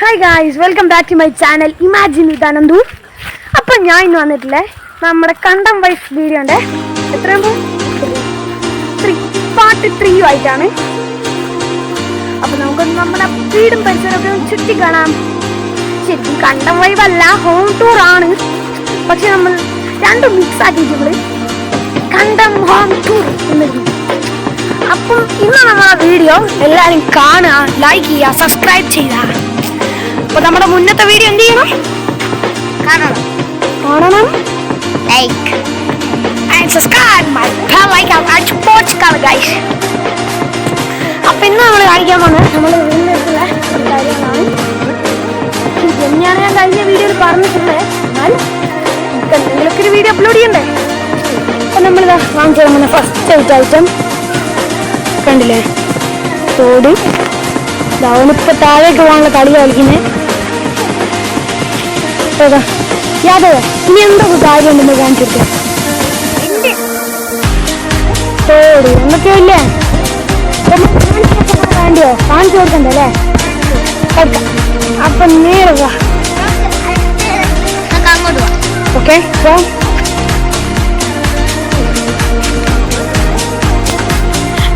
Hi guys welcome back to my channel imagine Ananthu അപ്പം ഞാൻ ഇന്ന് വന്നിട്ടില്ലേ നമ്മുടെ കണ്ടം വൈഫ് വീഡിയോ ഉണ്ട് എത്രയാകുമ്പോൾ ത്രീ പാർട്ട് ത്രീ ആയിട്ടാണ്. അപ്പം നമുക്കൊന്ന് നമ്മുടെ വീടും പരിസരമൊക്കെ ഒന്ന് ചുറ്റി കാണാം. ശരിക്കും കണ്ടം വൈബ് അല്ല ഹോം ടൂർ ആണ്. പക്ഷെ നമ്മൾ രണ്ടും മിക്സ് ആക്കിയിട്ടുള്ളത് കണ്ടം ഹോം ടൂർ എന്നിരുന്നു അപ്പം ഇന്ന് നമ്മുടെ വീഡിയോ. എല്ലാവരും കാണുക ലൈക്ക് ചെയ്യുക സബ്സ്ക്രൈബ് ചെയ്യുക. അപ്പൊ നമ്മുടെ മുന്നത്തെ വീഡിയോ എന്ത് ചെയ്യണം? കാണണം. കാണണം. Like and subscribe my like അടിച്ച് കാൾ ഗൈസ് അപ്പൊ ഇന്ന് നമ്മൾ കാണിക്കാൻ പോകുന്നത് നമ്മൾ ഒരു കാര്യങ്ങളാണ്. തന്നെയാണ് ഞാൻ കഴിഞ്ഞ വീഡിയോയിൽ പറഞ്ഞിട്ടുള്ളത് എന്നാൽ ഒരു വീഡിയോ അപ്ലോഡ് ചെയ്യണ്ടേ? അപ്പൊ നമ്മളിതാ വാങ്ങിച്ചു ഫസ്റ്റ് ഐറ്റം കണ്ടില്ലേ? തോട്. അവനിപ്പോ താഴേക്ക് പോകാനുള്ള കളി കളിക്കുന്നത് യാതെ യാദവ് ഇനി എന്തൊക്കെ കാര്യമുണ്ടെന്ന് കാണിച്ചിട്ട് തോട് എന്നൊക്കെ ഇല്ലേ? വേണ്ടിയോ കാണിച്ചു? കൊടുക്കണ്ടല്ലേ കൊടുക്കാം. അപ്പൊ നേരെ ഓക്കെ.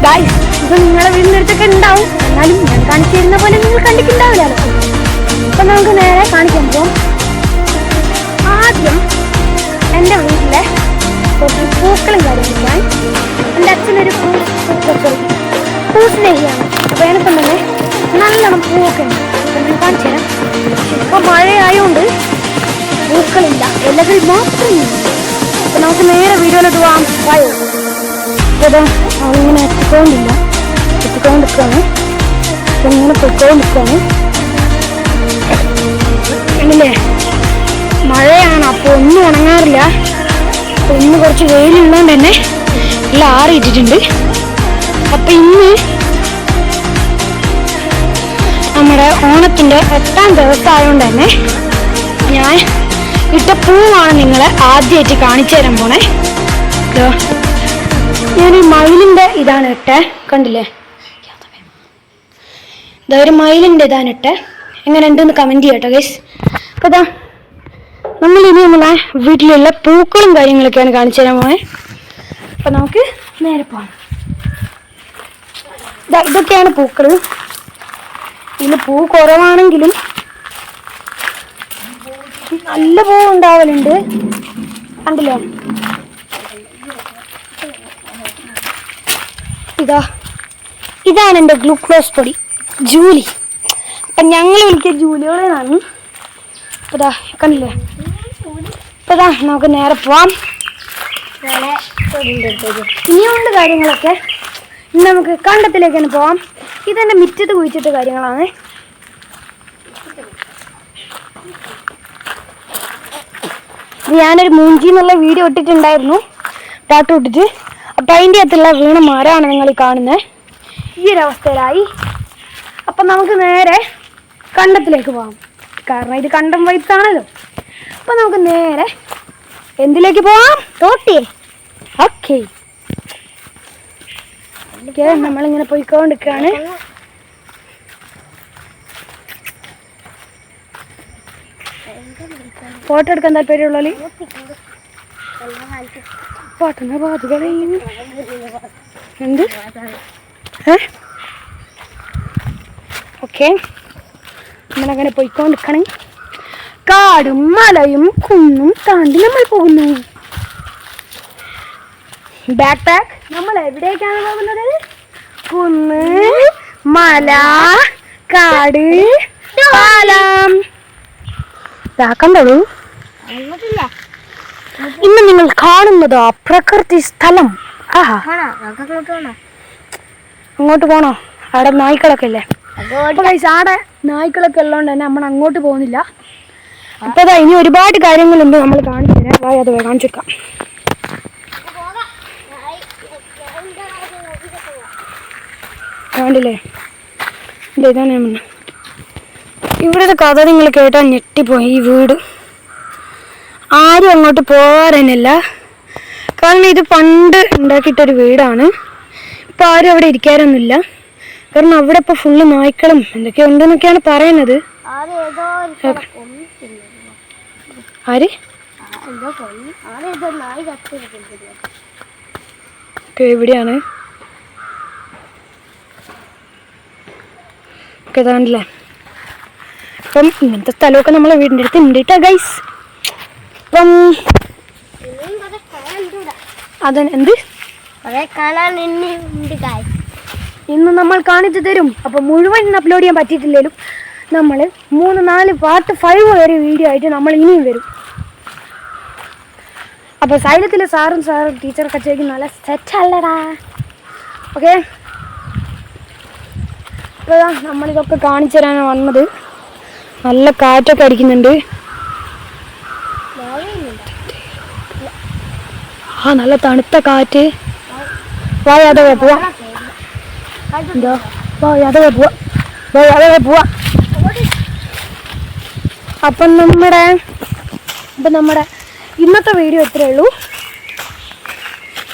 സോ ഗായ്സ് ഇത് നിങ്ങളെ വീടിനടുത്തൊക്കെ ഉണ്ടാവും. എന്നാലും ഞാൻ കാണിച്ചു പോലെ നിങ്ങൾ കണ്ടിട്ടുണ്ടാവില്ലല്ലോ അപ്പൊ നമുക്ക് നേരെ കാണിക്കാൻ പോവാം. ആദ്യം എന്റെ വീട്ടിലെ കുറച്ച് പൂക്കളും കാര്യങ്ങളൊക്കെ എന്റെ അച്ഛനൊരു പൂ പൂക്കൾ പൂസ്നേഹിയാണ് അപ്പോൾ തന്നെ നല്ലോണം പൂവൊക്കെ ഉണ്ട്. ഞാൻ കാണിച്ചു തരാം. ഇപ്പോൾ മഴയായതുകൊണ്ട് പൂക്കളില്ല. ഇലകൾ മാത്രമേ ഉള്ളൂ അപ്പൊ നമുക്ക് നേരെ വീഡിയോയിലോട്ട് പോവാം. വായോ അതെ അവളിങ്ങനെ എത്തിക്കൊണ്ടില്ല. എത്തിക്കൊണ്ടിരിക്കുകയാണ് ഇങ്ങനെ പൊയ്ക്കൊണ്ടിരിക്കുകയാണ് കണ്ടില്ലേ മഴയാണ്. അപ്പോൾ ഒന്നും ഉണങ്ങാറില്ല. ഒന്ന് കുറച്ച് വെയിലുള്ളതുകൊണ്ട് തന്നെ എല്ലാം ആറിയിട്ടിട്ടുണ്ട് അപ്പം ഇന്ന് നമ്മുടെ ഓണത്തിന്റെ എട്ടാം ദിവസം ആയതുകൊണ്ട് തന്നെ ഞാൻ ഇട്ട പൂവാണ് നിങ്ങളെ ആദ്യമായിട്ട് കാണിച്ചു തരാൻ പോണേ. മയിലിന്റെ ഇതാണ് ഇട്ടെ കണ്ടില്ലേ? ഇതാ ഒരു മയിലിന്റെ ഇതാണ് ഇട്ടെ. എങ്ങനെ ഉണ്ടെന്ന് കമന്റ് ചെയ്യട്ടോ ഗൈസ് അപ്പോൾ ഇതാ നമ്മൾ ഇനി നമ്മളെ വീട്ടിലുള്ള പൂക്കളും കാര്യങ്ങളൊക്കെയാണ് കാണിച്ചു തരാൻ പോയെ അപ്പൊ നമുക്ക് നേരെ പോകാം ഇതൊക്കെയാണ് പൂക്കൾ ഇതിൽ പൂ കുറവാണെങ്കിലും നല്ല പൂ ഉണ്ടാവലുണ്ട് കണ്ടില്ലേ? ഇതാ. ഇതാണ് എന്റെ ഗ്ലൂക്കോസ് പൊടി. ജൂലി. അപ്പം ഞങ്ങൾ വിളിക്കുക ജൂലിയോടെയാണ് അപ്പം ഇതാ കണ്ടില്ലേ? അപ്പം ഇതാ നമുക്ക് നേരെ പോവാം. ഇനിയുണ്ട് കാര്യങ്ങളൊക്കെ. ഇനി നമുക്ക് കണ്ടത്തിലേക്ക് തന്നെ പോവാം. ഇതെന്നെ മിറ്റത്ത് കുഴിച്ചിട്ട് കാര്യങ്ങളാണ്. ഞാനൊരു മൂഞ്ചി എന്നുള്ള വീഡിയോ ഇട്ടിട്ടുണ്ടായിരുന്നു. പാട്ട് ഇട്ടിട്ട് അപ്പം അതിന്റെ അകത്തുള്ള വീണ മരമാണ് നിങ്ങൾ ഈ കാണുന്നത് ഈ ഒരു അവസ്ഥയിലായി. അപ്പം നമുക്ക് നേരെ കണ്ടത്തിലേക്ക് പോകാം കാരണം ഇത് കണ്ടം വൈത്താണല്ലോ. അപ്പം നമുക്ക് നേരെ എന്തിലേക്ക് പോവാം? തോട്ടി ഓക്കെ. നമ്മളിങ്ങനെ പോയിക്കൊണ്ടിരിക്കുകയാണ്. ഫോട്ടോ എടുക്കാൻ താല്പര്യമുള്ളവർ ഫോട്ടോ പാതുകളെ എന്ത്? ഓക്കെ. നമ്മളങ്ങനെ പോയിക്കൊണ്ടിരിക്കണേ. കാടും മലയും കുന്നും താണ്ടി നമ്മൾ പോകുന്നു. ബാക്ക് പാക്ക് നമ്മൾ എവിടേക്കാണ് പോകുന്നത്? കുന്ന് മല കാട് പാലം. കണ്ടോളൂ. അങ്ങോട്ടില്ല ഇന്ന് നിങ്ങൾ കാണുന്നത് ആ പ്രകൃതി സ്ഥലം. ആഹാ. അങ്ങോട്ട് പോണോ? അവിടെ നായ്ക്കളൊക്കെ അല്ലേ ആടെ നായ്ക്കളൊക്കെ ഉള്ളതുകൊണ്ട് തന്നെ നമ്മൾ അങ്ങോട്ട് പോകുന്നില്ല. അപ്പൊ അതാ ഇനി ഒരുപാട് കാര്യങ്ങളുണ്ട് നമ്മൾ കാണിച്ചു തരാം. വാ അത് കാണിച്ചു വെക്കാം കണ്ടില്ലേ? ഇതാണ് ഞാൻ. ഇവിടുത്തെ കഥ നിങ്ങൾ കേട്ടാൽ ഞെട്ടിപ്പോയി ഈ വീട്. ആരും അങ്ങോട്ട് പോകാറന്നില്ല കാരണം ഇത് പണ്ട് ഉണ്ടാക്കിയിട്ടൊരു വീടാണ്. ഇപ്പം ആരും അവിടെ ഇരിക്കാറൊന്നുമില്ല. കാരണം അവിടെ ഇപ്പോൾ ഫുള്ള് നായ്ക്കളും എന്തൊക്കെ ഉണ്ടെന്നൊക്കെയാണ് പറയുന്നത്? ആര് എവിടെയാണ് ഒക്കെ ഇതാണ്ടല്ലേ അപ്പം ഇങ്ങനത്തെ സ്ഥലമൊക്കെ നമ്മളെ വീടിന്റെ അടുത്ത് ഉണ്ട് കേട്ടോ ഗൈസ് അപ്പം ഇനിയും കുറെ കാണാനുണ്ട് അത് എന്ത് ഇന്ന് നമ്മൾ കാണിച്ചു തരും. അപ്പം മുഴുവൻ ഇന്ന് അപ്ലോഡ് ചെയ്യാൻ പറ്റിയിട്ടില്ലേലും നമ്മൾ മൂന്ന് നാല് പാർട്ട് ഫൈവ് വരെ വീഡിയോ ആയിട്ട് നമ്മൾ ഇനിയും വരും. അപ്പോൾ സൈലത്തിലെ സാറും സാറും ടീച്ചറൊക്കെ ചോദിക്കും നല്ല സെറ്റ് അല്ലടാ. ഓക്കെ നമ്മളിതൊക്കെ കാണിച്ചു തരാനാണ് വന്നത്. നല്ല കാറ്റൊക്കെ അടിക്കുന്നുണ്ട്. ആ നല്ല തണുത്ത കാറ്റ്. വാ യാദവേ പോവാം. പോവാ. അപ്പം നമ്മുടെ അപ്പം നമ്മുടെ ഇന്നത്തെ വീഡിയോ ഇത്രയേ ഉള്ളൂ.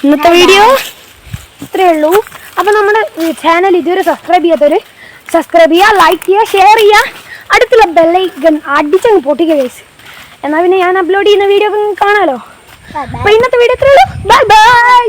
ഇന്നത്തെ വീഡിയോ ഇത്രയേ ഉള്ളൂ. അപ്പം നമ്മുടെ ചാനൽ ഇതുവരെ സബ്സ്ക്രൈബ് ചെയ്യാത്തവർ സബ്സ്ക്രൈബ് ചെയ്യുക ലൈക്ക് ചെയ്യുക ഷെയർ ചെയ്യുക. അടുത്തുള്ള ബെല്ലൈക്കൺ അടിച്ചങ്ങ് പൊട്ടിക്കുക എന്നാൽ പിന്നെ ഞാൻ അപ്ലോഡ് ചെയ്യുന്ന വീഡിയോ കാണാമല്ലോ അപ്പം ഇന്നത്തെ വീഡിയോ ബൈ ബൈ